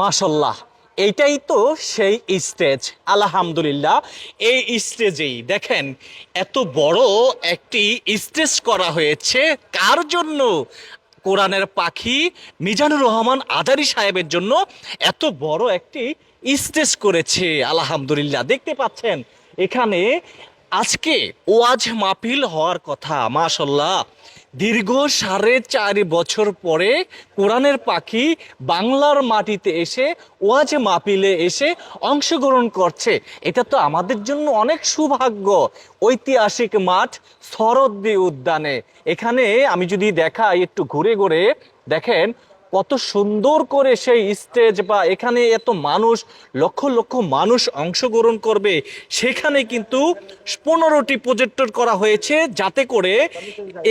মাশাল্লাহ এইটাই তো সেই স্টেজ, আলহামদুলিল্লাহ। এই স্টেজেই দেখেন, এত বড় একটি স্টেজ করা হয়েছে। কার জন্য? কোরআনের পাখি মিজানুর রহমান আজারি সাহেবের জন্য এত বড় একটি স্টেজ করেছে, আলহামদুলিল্লাহ। দেখতে পাচ্ছেন, এখানে আজকে ওয়াজ মাহফিল হওয়ার কথা মাশাল্লাহ দীর্ঘ সাড়ে চার বছর পরে কোরআনের পাখি বাংলার মাটিতে এসে ওয়াজে মাপিলে এসে অংশগ্রহণ করছে। এটা তো আমাদের জন্য অনেক সৌভাগ্য। ঐতিহাসিক মাঠ শরদ্দি উদ্যানে। এখানে আমি যদি দেখাই একটু ঘুরে ঘুরে, দেখেন কত সুন্দর করে সেই স্টেজ বা এখানে এত মানুষ, লক্ষ লক্ষ মানুষ অংশগ্রহণ করবে, সেখানে কিন্তু পনেরোটি প্রজেক্টর করা হয়েছে যাতে করে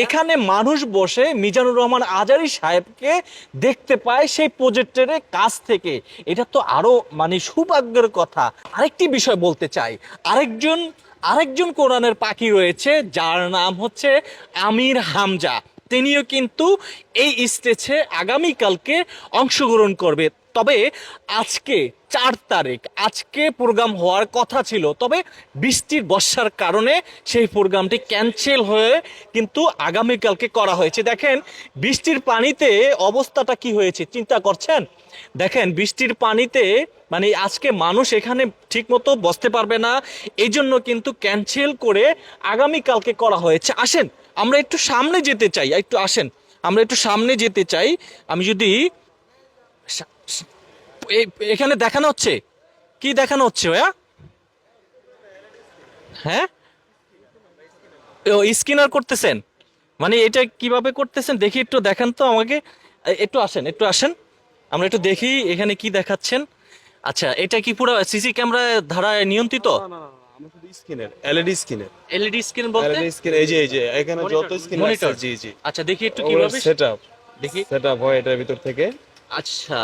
এখানে মানুষ বসে মিজানুর রহমান আজারি সাহেবকে দেখতে পায় সেই প্রজেক্টরের কাছ থেকে। এটা তো আরও মানে সৌভাগ্যের কথা। আরেকটি বিষয় বলতে চাই। আরেকজন আরেকজন কোরআনের পাখি রয়েছে, যার নাম হচ্ছে আমির হামজা। তিনিও কিন্তু এই স্টেজে আগামীকালকে অংশগ্রহণ করবে। তবে আজকে চার তারিখ, আজকে প্রোগ্রাম হওয়ার কথা ছিল, তবে বৃষ্টির বর্ষার কারণে সেই প্রোগ্রামটি ক্যান্সেল হয়ে কিন্তু আগামীকালকে করা হয়েছে। দেখেন, বৃষ্টির পানিতে অবস্থাটা কি হয়েছে, চিন্তা করছেন? দেখেন, বৃষ্টির পানিতে মানে আজকে মানুষ এখানে ঠিকমতো বসতে পারবে না এই জন্য কিন্তু ক্যান্সেল করে আগামীকালকে করা হয়েছে। আসেন আমরা একটু সামনে যেতে চাই একটু আসেন। আমরা একটু সামনে যেতে চাই। আমি যদি এখানে দেখানো হচ্ছে? কি দেখানো হচ্ছে ভাইয়া? হ্যাঁ? ও স্কিনার করতেছেন? মানে এটা কীভাবে করতেছেন? দেখি একটু দেখান তো আমাকে। একটু আসেন একটু আসেন। আমরা একটু দেখি এখানে কি দেখাচ্ছেন। আচ্ছা এটা কি পুরো সিসি ক্যামেরা ধারায় নিয়ন্ত্রিত? না, না, না, আমি শুধু স্ক্রিনের এলইডি স্ক্রিনের এলইডি স্ক্রিন বলতে? এলইডি স্ক্রিন এই যে এই যে এখানে যত স্ক্রিন Monitor. জি জি। আচ্ছা দেখি একটু কীভাবে সেটআপ দেখি। সেটআপ হয় এটার ভিতর থেকে। আচ্ছা।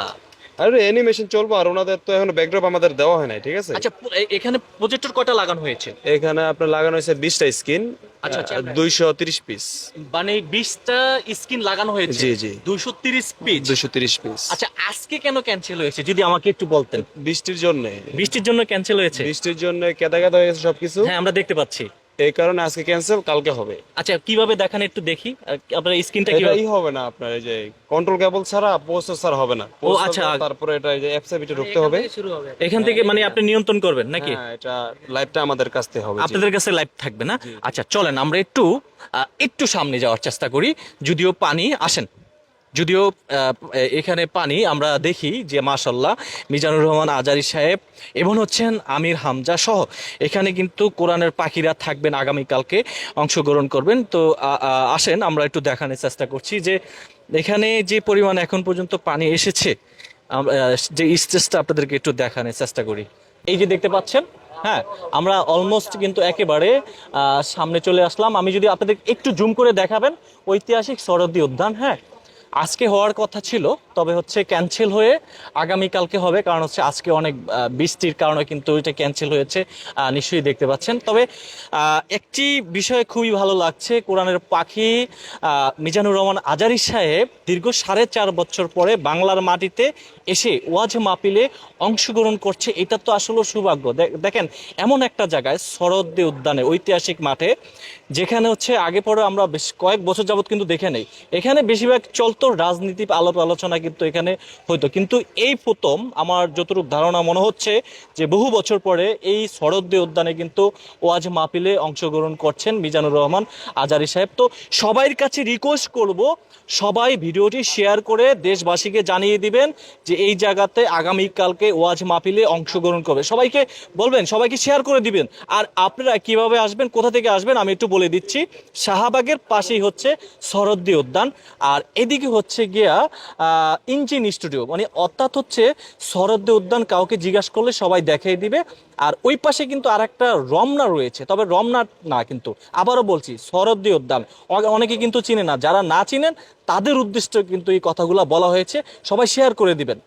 আর অ্যানিমেশন চলবে আর ওনাদের তো এখন ব্যাকড্রপ আমাদের দেওয়া হয় নাই ঠিক আছে? আচ্ছা এখানে প্রজেক্টর কয়টা লাগানো হয়েছে? এখানে আপনার লাগানো হয়েছে বিশটা স্ক্রিন আচ্ছা, আচ্ছা। দুইশো তিরিশ পিস মানে বিশটা স্ক্রিন লাগানো হয়েছে? জি, জি। দুইশো তিরিশ পিস দুইশো তিরিশ পিস আচ্ছা আজকে কেন ক্যান্সেল হয়েছে? যদি আমাকে একটু বলতেন। বৃষ্টির জন্য। বৃষ্টির জন্য ক্যান্সেল হয়েছে? বৃষ্টির জন্য কেদা কেদা হয়ে গেছে সবকিছু। হ্যাঁ আমরা দেখতে পাচ্ছি। এই কারণে আজকে ক্যান্সেল কালকে হবে। আচ্ছা কীভাবে দেখান একটু দেখি? আপনার স্ক্রিনটা এটাই হবে না আপনার এই যে কন্ট্রোল কেবল ছাড়া ছাড়া হবে না। ও, আচ্ছা। তারপরে এটা এই যে অ্যাপসে ভিতরে ঢুকতে হবে। এখান থেকে মানে আপনি নিয়ন্ত্রণ করবেন নাকি? হ্যাঁ এটা লাইভটা আমাদের কাছ থেকে হবে আপনাদের কাছে লাইভ থাকবে না? আচ্ছা চলেন আমরা একটু একটু সামনে যাওয়ার চেষ্টা করি। যদিও পানি আসেন। যদিও এখানে পানি আমরা দেখি যে মাশাল্লাহ মিজানুর রহমান আজারি সাহেব এবং হচ্ছেন আমির হামজা সহ। এখানে কিন্তু কোরআনের পাখিরা থাকবেন আগামীকালকে, অংশগ্রহণ করবেন। তো আসেন, আমরা একটু দেখানোর চেষ্টা করছি যে এখানে যে পরিমাণ এখন পর্যন্ত পানি এসেছে যে স্টেজটা আপনাদেরকে একটু দেখানোর চেষ্টা করি। এই যে দেখতে পাচ্ছেন হ্যাঁ আমরা অলমোস্ট কিন্তু একেবারে সামনে চলে আসলাম। আমি যদি আপনাদের একটু জুম করে দেখাবেন, ঐতিহাসিক শরদ্দি উদ্যান হ্যাঁ আজকে হওয়ার কথা ছিল, তবে হচ্ছে ক্যান্সেল হয়ে আগামীকালকে হবে, কারণ হচ্ছে আজকে অনেক বৃষ্টির কারণে কিন্তু এটা ক্যান্সেল হয়েছে নিশ্চয়ই দেখতে পাচ্ছেন। তবে একটি বিষয় খুবই ভালো লাগছে, কোরআনের পাখি মিজানুর রহমান আজারি সাহেব দীর্ঘ সাড়ে চার বছর পরে বাংলার মাটিতে এসে ওয়াজ মাপিলে অংশগ্রহণ করছে, এটা তো আসলে সৌভাগ্য। দেখেন, এমন একটা জায়গায়, শরদ্দে উদ্যানে, ঐতিহাসিক মাঠে, যেখানে হচ্ছে আগে পরে আমরা বেশ কয়েক বছর যাবৎ কিন্তু দেখে নেই। এখানে বেশিরভাগ চলতো রাজনীতি আলাপ আলোচনা কিন্তু এখানে হইতো। কিন্তু এই প্রথম আমার যতটুকু ধারণা মনে হচ্ছে যে বহু বছর পরে এই শরদ্দে উদ্যানে কিন্তু ওয়াজ মাহফিলে অংশগ্রহণ করছেন মিজানুর রহমান আজারি সাহেব। তো সবাইয়ের কাছে রিকোয়েস্ট করব, সবাই ভিডিওটি শেয়ার করে দেশবাসীকে জানিয়ে দিবেন যে এই জায়গাতে আগামীকালকে ওয়াজ মাহফিলে অংশগ্রহণ করবে। সবাইকে বলবেন, সবাইকে শেয়ার করে দিবেন। আর আপনারা কীভাবে আসবেন, কোথা থেকে আসবেন আমি একটু বলে দিচ্ছি। শাহবাগের পাশেই হচ্ছে শরদ্দি উদ্যান। আর এদিকে হচ্ছে গিয়া ইঞ্জিন স্টুডিও। মানে অর্থাৎ হচ্ছে শরদ্দে উদ্যান কাউকে জিজ্ঞাসা করলে সবাই দেখাই দিবে। আর ওই পাশে কিন্তু আর একটা রমনা রয়েছে। তবে রমনা না কিন্তু, আবারও বলছি শরদ্দি উদ্যান। অনেকে কিন্তু চিনে না। যারা না চিনেন, তাদের উদ্দেশ্যে কিন্তু এই কথাগুলো বলা হয়েছে। সবাই শেয়ার করে দিবেন।